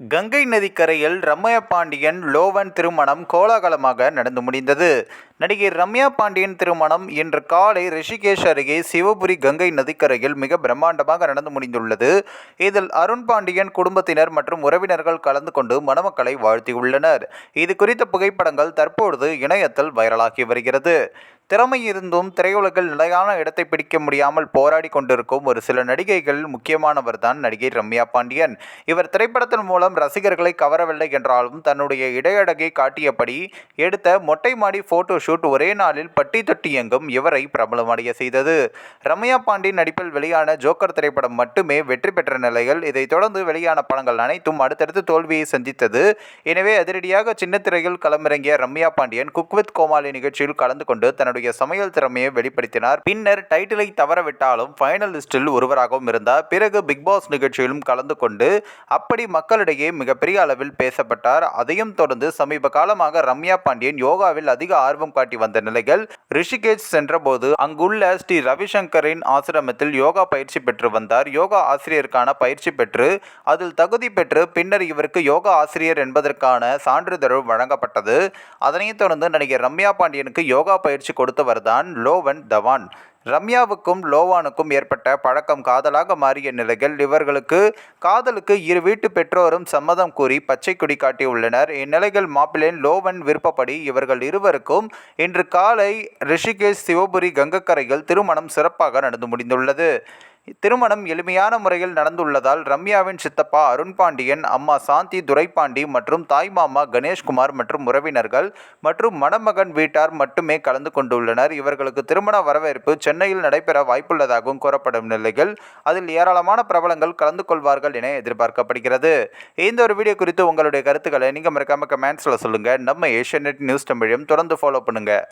கங்கை நதிக்கரையில் ரம்யா பாண்டியன் லோவன் திருமணம் கோலாகலமாக நடந்து முடிந்தது. நடிகை ரம்யா பாண்டியன் திருமணம் இன்று காலை ரிஷிகேஷ் அருகே சிவபுரி கங்கை நதிக்கரையில் மிக பிரம்மாண்டமாக நடந்து முடிந்துள்ளது. இதில் அருண் பாண்டியன் குடும்பத்தினர் மற்றும் உறவினர்கள் கலந்து கொண்டு மணமக்களை வாழ்த்தியுள்ளனர். இது குறித்த புகைப்படங்கள் தற்பொழுது இணையத்தில் வைரலாகி வருகிறது. திறமை இருந்தும் திரையுலகில் நிலையான இடத்தை பிடிக்க முடியாமல் போராடி கொண்டிருக்கும் ஒரு சில நடிகைகள் முக்கியமானவர் தான் நடிகை ரம்யா பாண்டியன். இவர் திரைப்படத்தின் மூலம் ரசிகர்களை கவரவில்லை என்றாலும் தன்னுடைய இடையடகை காட்டியபடி எடுத்த மொட்டை மாடி போட்டோ ஷூட் ஒரே நாளில் பட்டி தொட்டி எங்கும் இவரை பிரபலமடைய செய்தது. ரம்யா பாண்டியன் நடிப்பில் வெளியான ஜோக்கர் திரைப்படம் மட்டுமே வெற்றி பெற்ற நிலையில் இதைத் தொடர்ந்து வெளியான படங்கள் அனைத்தும் அடுத்தடுத்து தோல்வியை சந்தித்தது. எனவே அதிரடியாக சின்ன திரையில் களமிறங்கிய ரம்யா பாண்டியன் குக் வித் கோமாளி நிகழ்ச்சியில் கலந்து கொண்டு தன்னுடைய சமையல் திறமையை வெளிப்படுத்தினார். பின்னர் டைட்டிலை தவறவிட்டாலும் ஃபைனல் ஒருவராகவும் இருந்தார். பிறகு பிக் பாஸ் நிகழ்ச்சியிலும் கலந்து கொண்டு அப்படி மக்களிடையே மிகப்பெரிய அளவில் பேசப்பட்டார். அதையும் தொடர்ந்து சமீப காலமாக ரம்யா பாண்டியன் யோகாவில் அதிக ஆர்வம் காட்டி வந்த நிலையில் ரிஷிகேஷ் சென்றபோது அங்குள்ள ஸ்ரீ ரவிசங்கரின் ஆசிரமத்தில் யோகா பயிற்சி பெற்று வந்தார். யோகா ஆசிரியருக்கான பயிற்சி பெற்று அதில் தகுதி பெற்று பின்னர் இவருக்கு யோகா ஆசிரியர் என்பதற்கான சான்றிதழ் வழங்கப்பட்டது. அதனைத் தொடர்ந்து நடிகர் ரம்யா பாண்டியனுக்கு யோகா பயிற்சி கொடுத்தவர்தான் லோவன் தவான். ரம்யாவுக்கும் லோவானுக்கும் ஏற்பட்ட பழக்கம் காதலாக மாறிய நிலையில் இவர்களுக்கு காதலுக்கு இரு வீட்டு பெற்றோரும் சம்மதம் கூறி பச்சை கொடி காட்டியுள்ளனர். இந்நிலையில் மாப்பிள்ளை லோவன் விருப்பப்படி இவர்கள் இருவருக்கும் இன்று காலை ரிஷிகேஷ் சிவபுரி கங்கக்கரையில் திருமணம் சிறப்பாக நடந்து முடிந்துள்ளது. திருமணம் எளிமையான முறையில் நடந்துள்ளதால் ரம்யாவின் சித்தப்பா அருண் பாண்டியன் அம்மா சாந்தி துரைபாண்டி மற்றும் தாய்மாமா கணேஷ்குமார் மற்றும் உறவினர்கள் மற்றும் மணமகன் வீட்டார் மட்டுமே கலந்து கொண்டுள்ளனர். இவர்களுக்கு திருமண வரவேற்பு சென்னையில் நடைபெற வாய்ப்புள்ளதாகவும் கூறப்படும் நிலையில் அதில் ஏராளமான பிரபலங்கள் கலந்து கொள்வார்கள் என எதிர்பார்க்கப்படுகிறது. இந்த ஒரு வீடியோ குறித்து உங்களுடைய கருத்துக்களை நீங்கள் மறக்காம கமெண்ட்ஸில் சொல்லுங்கள் நம்ம ஏஷியநெட் நியூஸ் தமிழையும் தொடர்ந்து ஃபாலோ பண்ணுங்கள்